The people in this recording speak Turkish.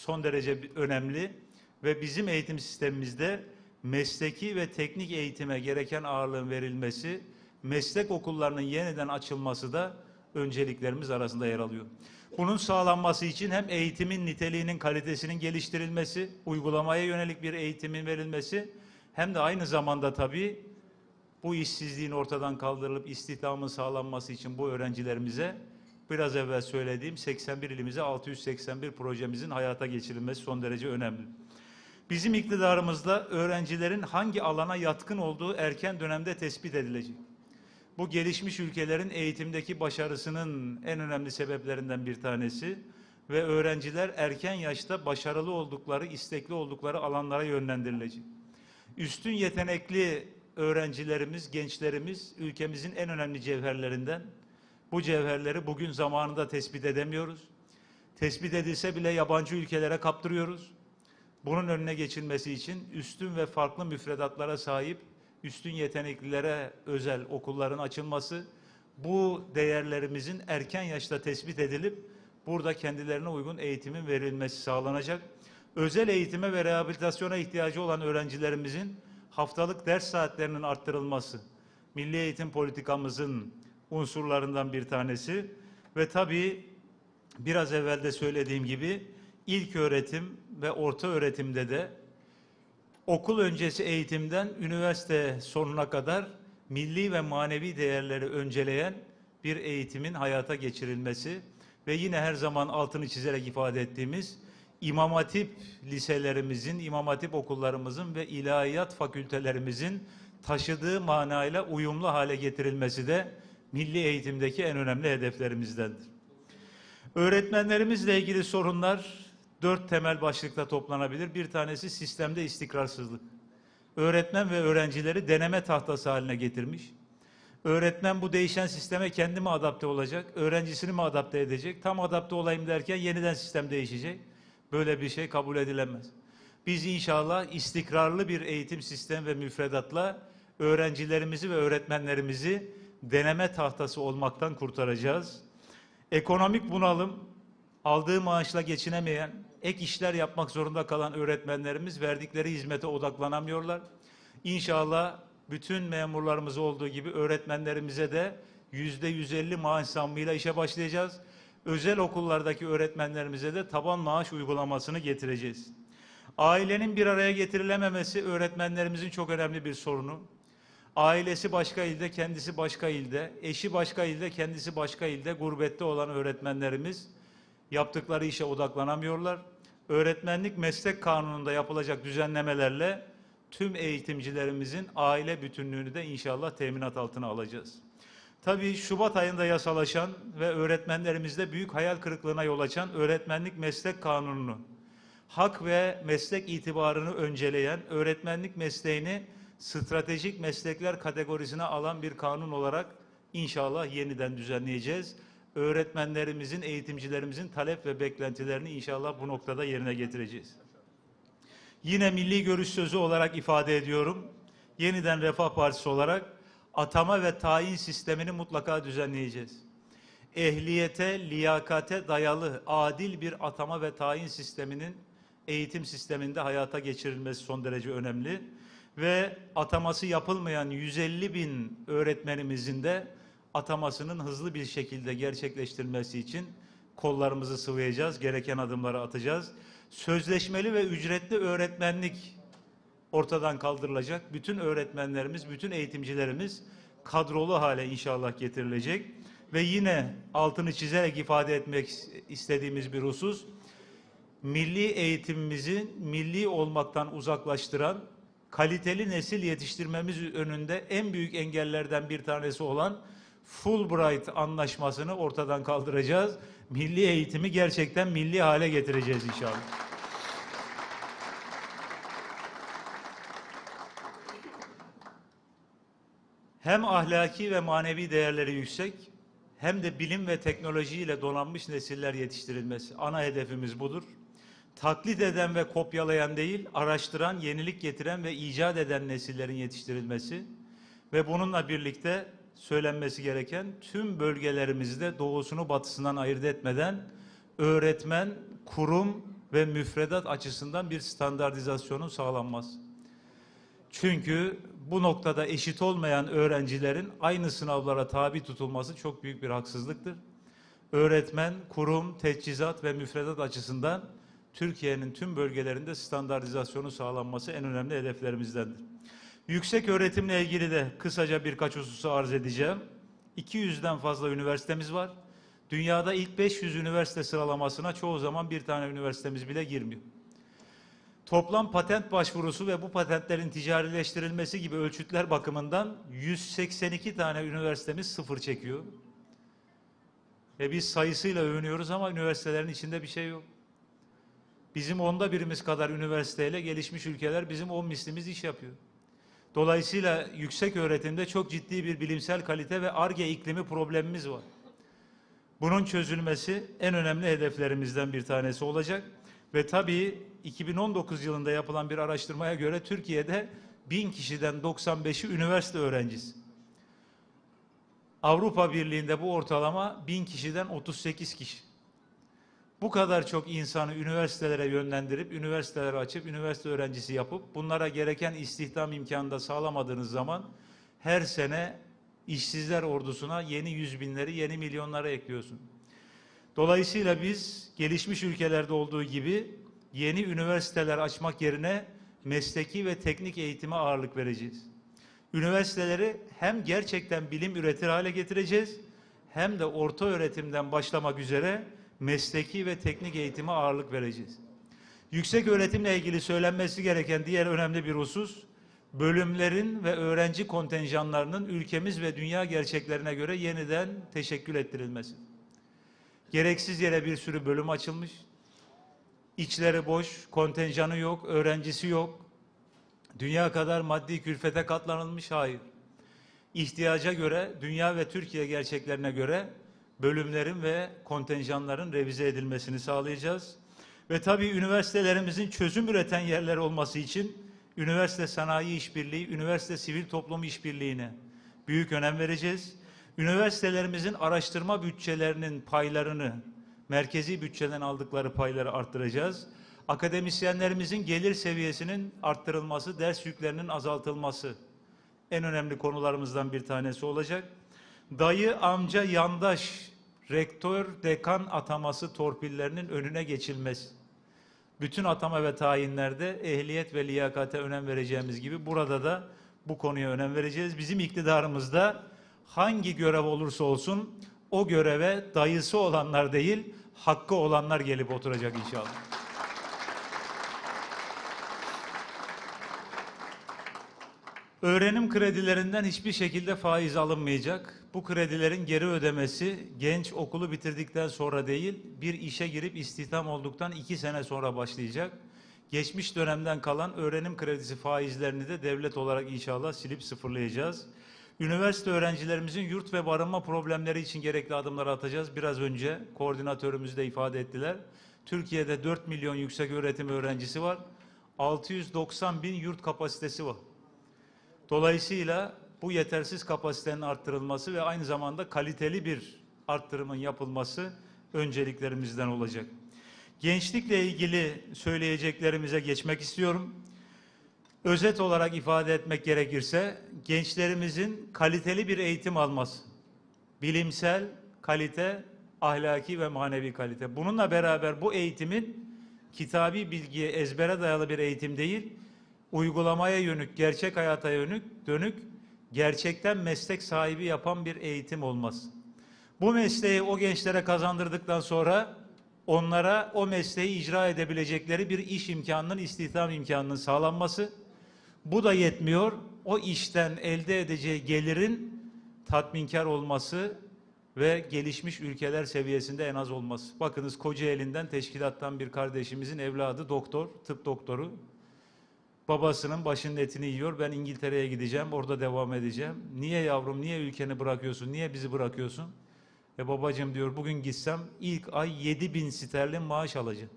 son derece önemli ve bizim eğitim sistemimizde mesleki ve teknik eğitime gereken ağırlığın verilmesi, meslek okullarının yeniden açılması da önceliklerimiz arasında yer alıyor. Bunun sağlanması için hem eğitimin niteliğinin kalitesinin geliştirilmesi, uygulamaya yönelik bir eğitimin verilmesi hem de aynı zamanda tabii bu işsizliğin ortadan kaldırılıp istihdamın sağlanması için bu öğrencilerimize biraz evvel söylediğim 81 ilimize 681 projemizin hayata geçirilmesi son derece önemli. Bizim iktidarımızda öğrencilerin hangi alana yatkın olduğu erken dönemde tespit edilecek. Bu gelişmiş ülkelerin eğitimdeki başarısının en önemli sebeplerinden bir tanesi ve öğrenciler erken yaşta başarılı oldukları, istekli oldukları alanlara yönlendirilecek. Üstün yetenekli öğrencilerimiz, gençlerimiz ülkemizin en önemli cevherlerinden. Bu cevherleri bugün zamanında tespit edemiyoruz. Tespit edilse bile yabancı ülkelere kaptırıyoruz. Bunun önüne geçilmesi için üstün ve farklı müfredatlara sahip üstün yeteneklilere özel okulların açılması, bu değerlerimizin erken yaşta tespit edilip burada kendilerine uygun eğitimin verilmesi sağlanacak. Özel eğitime ve rehabilitasyona ihtiyacı olan öğrencilerimizin haftalık ders saatlerinin arttırılması, milli eğitim politikamızın unsurlarından bir tanesi. Ve tabii biraz evvel de söylediğim gibi ilk öğretim ve orta öğretimde de okul öncesi eğitimden üniversite sonuna kadar milli ve manevi değerleri önceleyen bir eğitimin hayata geçirilmesi ve yine her zaman altını çizerek ifade ettiğimiz İmam Hatip liselerimizin, İmam Hatip okullarımızın ve ilahiyat fakültelerimizin taşıdığı manayla uyumlu hale getirilmesi de milli eğitimdeki en önemli hedeflerimizdendir. Öğretmenlerimizle ilgili sorunlar dört temel başlıkta toplanabilir. Bir tanesi sistemde istikrarsızlık. Öğretmen ve öğrencileri deneme tahtası haline getirmiş. Öğretmen bu değişen sisteme kendi mi adapte olacak, öğrencisini mi adapte edecek? Tam adapte olayım derken yeniden sistem değişecek. Böyle bir şey kabul edilemez. Biz inşallah istikrarlı bir eğitim sistemi ve müfredatla öğrencilerimizi ve öğretmenlerimizi deneme tahtası olmaktan kurtaracağız. Ekonomik bunalım, aldığı maaşla geçinemeyen, ek işler yapmak zorunda kalan öğretmenlerimiz verdikleri hizmete odaklanamıyorlar. İnşallah bütün memurlarımız olduğu gibi öğretmenlerimize de yüzde 150 maaş zammıyla işe başlayacağız. Özel okullardaki öğretmenlerimize de taban maaş uygulamasını getireceğiz. Ailenin bir araya getirilememesi öğretmenlerimizin çok önemli bir sorunu. Ailesi başka ilde, kendisi başka ilde, eşi başka ilde, kendisi başka ilde, gurbette olan öğretmenlerimiz yaptıkları işe odaklanamıyorlar. Öğretmenlik meslek kanununda yapılacak düzenlemelerle tüm eğitimcilerimizin aile bütünlüğünü de inşallah teminat altına alacağız. Tabii Şubat ayında yasalaşan ve öğretmenlerimizde büyük hayal kırıklığına yol açan öğretmenlik meslek kanununu hak ve meslek itibarını önceleyen, öğretmenlik mesleğini stratejik meslekler kategorisine alan bir kanun olarak inşallah yeniden düzenleyeceğiz. Öğretmenlerimizin, eğitimcilerimizin talep ve beklentilerini inşallah bu noktada yerine getireceğiz. Yine milli görüş sözü olarak ifade ediyorum. Yeniden Refah Partisi olarak atama ve tayin sistemini mutlaka düzenleyeceğiz. Ehliyete, liyakate dayalı adil bir atama ve tayin sisteminin eğitim sisteminde hayata geçirilmesi son derece önemli. Ve ataması yapılmayan 150 bin öğretmenimizin de atamasının hızlı bir şekilde gerçekleştirilmesi için kollarımızı sıvayacağız, gereken adımları atacağız. Sözleşmeli ve ücretli öğretmenlik ortadan kaldırılacak. Bütün öğretmenlerimiz, bütün eğitimcilerimiz kadrolu hale inşallah getirilecek. Ve yine altını çizerek ifade etmek istediğimiz bir husus, milli eğitimimizi milli olmaktan uzaklaştıran, kaliteli nesil yetiştirmemiz önünde en büyük engellerden bir tanesi olan Fulbright anlaşmasını ortadan kaldıracağız. Milli eğitimi gerçekten milli hale getireceğiz inşallah. Hem ahlaki ve manevi değerleri yüksek, hem de bilim ve teknolojiyle donanmış nesiller yetiştirilmesi. Ana hedefimiz budur. Taklit eden ve kopyalayan değil, araştıran, yenilik getiren ve icat eden nesillerin yetiştirilmesi ve bununla birlikte söylenmesi gereken tüm bölgelerimizde doğusunu batısından ayırt etmeden öğretmen, kurum ve müfredat açısından bir standartizasyonun sağlanması. Çünkü bu noktada eşit olmayan öğrencilerin aynı sınavlara tabi tutulması çok büyük bir haksızlıktır. Öğretmen, kurum, teçhizat ve müfredat açısından Türkiye'nin tüm bölgelerinde standartizasyonu sağlanması en önemli hedeflerimizdendir. Yüksek öğretimle ilgili de kısaca birkaç hususu arz edeceğim. 200'den fazla üniversitemiz var. Dünyada ilk 500 üniversite sıralamasına çoğu zaman bir tane üniversitemiz bile girmiyor. Toplam patent başvurusu ve bu patentlerin ticarileştirilmesi gibi ölçütler bakımından 182 tane üniversitemiz sıfır çekiyor. Ve biz sayısıyla övünüyoruz ama üniversitelerin içinde bir şey yok. Bizim onda birimiz kadar üniversiteyle gelişmiş ülkeler bizim on mislimiz iş yapıyor. Dolayısıyla yüksek öğretimde çok ciddi bir bilimsel kalite ve ARGE iklimi problemimiz var. Bunun çözülmesi en önemli hedeflerimizden bir tanesi olacak. Ve tabii 2019 yılında yapılan bir araştırmaya göre Türkiye'de 1000 kişiden 95'i üniversite öğrencisi. Avrupa Birliği'nde bu ortalama 1000 kişiden 38 kişi. Bu kadar çok insanı üniversitelere yönlendirip, üniversiteleri açıp, üniversite öğrencisi yapıp bunlara gereken istihdam imkanı da sağlamadığınız zaman her sene işsizler ordusuna yeni yüz binleri, yeni milyonları ekliyorsun. Dolayısıyla biz gelişmiş ülkelerde olduğu gibi yeni üniversiteler açmak yerine mesleki ve teknik eğitime ağırlık vereceğiz. Üniversiteleri hem gerçekten bilim üretir hale getireceğiz hem de orta öğretimden başlamak üzere mesleki ve teknik eğitime ağırlık vereceğiz. Yüksek öğretimle ilgili söylenmesi gereken diğer önemli bir husus, bölümlerin ve öğrenci kontenjanlarının ülkemiz ve dünya gerçeklerine göre yeniden teşekkül ettirilmesi. Gereksiz yere bir sürü bölüm açılmış. İçleri boş, kontenjanı yok, öğrencisi yok. Dünya kadar maddi külfete katlanılmış, hayır. İhtiyaca göre, dünya ve Türkiye gerçeklerine göre bölümlerin ve kontenjanların revize edilmesini sağlayacağız. Ve tabii üniversitelerimizin çözüm üreten yerler olması için üniversite sanayi işbirliği, üniversite sivil toplum işbirliğine büyük önem vereceğiz. Üniversitelerimizin araştırma bütçelerinin paylarını, merkezi bütçeden aldıkları payları arttıracağız. Akademisyenlerimizin gelir seviyesinin arttırılması, ders yüklerinin azaltılması en önemli konularımızdan bir tanesi olacak. Dayı, amca, yandaş, rektör, dekan ataması torpillerinin önüne geçilmesi. Bütün atama ve tayinlerde ehliyet ve liyakate önem vereceğimiz gibi burada da bu konuya önem vereceğiz. Bizim iktidarımızda hangi görev olursa olsun o göreve dayısı olanlar değil, hakkı olanlar gelip oturacak inşallah. Öğrenim kredilerinden hiçbir şekilde faiz alınmayacak. Bu kredilerin geri ödemesi genç okulu bitirdikten sonra değil, bir işe girip istihdam olduktan iki sene sonra başlayacak. Geçmiş dönemden kalan öğrenim kredisi faizlerini de devlet olarak inşallah silip sıfırlayacağız. Üniversite öğrencilerimizin yurt ve barınma problemleri için gerekli adımları atacağız. Biraz önce koordinatörümüz de ifade ettiler. Türkiye'de 4 milyon yüksek öğretim öğrencisi var. 690 bin yurt kapasitesi var. Dolayısıyla bu yetersiz kapasitenin arttırılması ve aynı zamanda kaliteli bir arttırımın yapılması önceliklerimizden olacak. Gençlikle ilgili söyleyeceklerimize geçmek istiyorum. Özet olarak ifade etmek gerekirse gençlerimizin kaliteli bir eğitim alması, bilimsel kalite, ahlaki ve manevi kalite. Bununla beraber bu eğitimin kitabi bilgiye ezbere dayalı bir eğitim değil, uygulamaya yönük, gerçek hayata yönük, dönük, gerçekten meslek sahibi yapan bir eğitim olması. Bu mesleği o gençlere kazandırdıktan sonra onlara o mesleği icra edebilecekleri bir iş imkanının, istihdam imkanının sağlanması. Bu da yetmiyor. O işten elde edeceği gelirin tatminkar olması ve gelişmiş ülkeler seviyesinde en az olması. Bakınız Kocaeli'nden teşkilattan bir kardeşimizin evladı doktor, tıp doktoru. Babasının başının etini yiyor. Ben İngiltere'ye gideceğim, orada devam edeceğim. Niye yavrum, niye ülkeni bırakıyorsun, niye bizi bırakıyorsun? E babacığım diyor bugün gitsem ilk ay 7 bin sterlin maaş alacağım.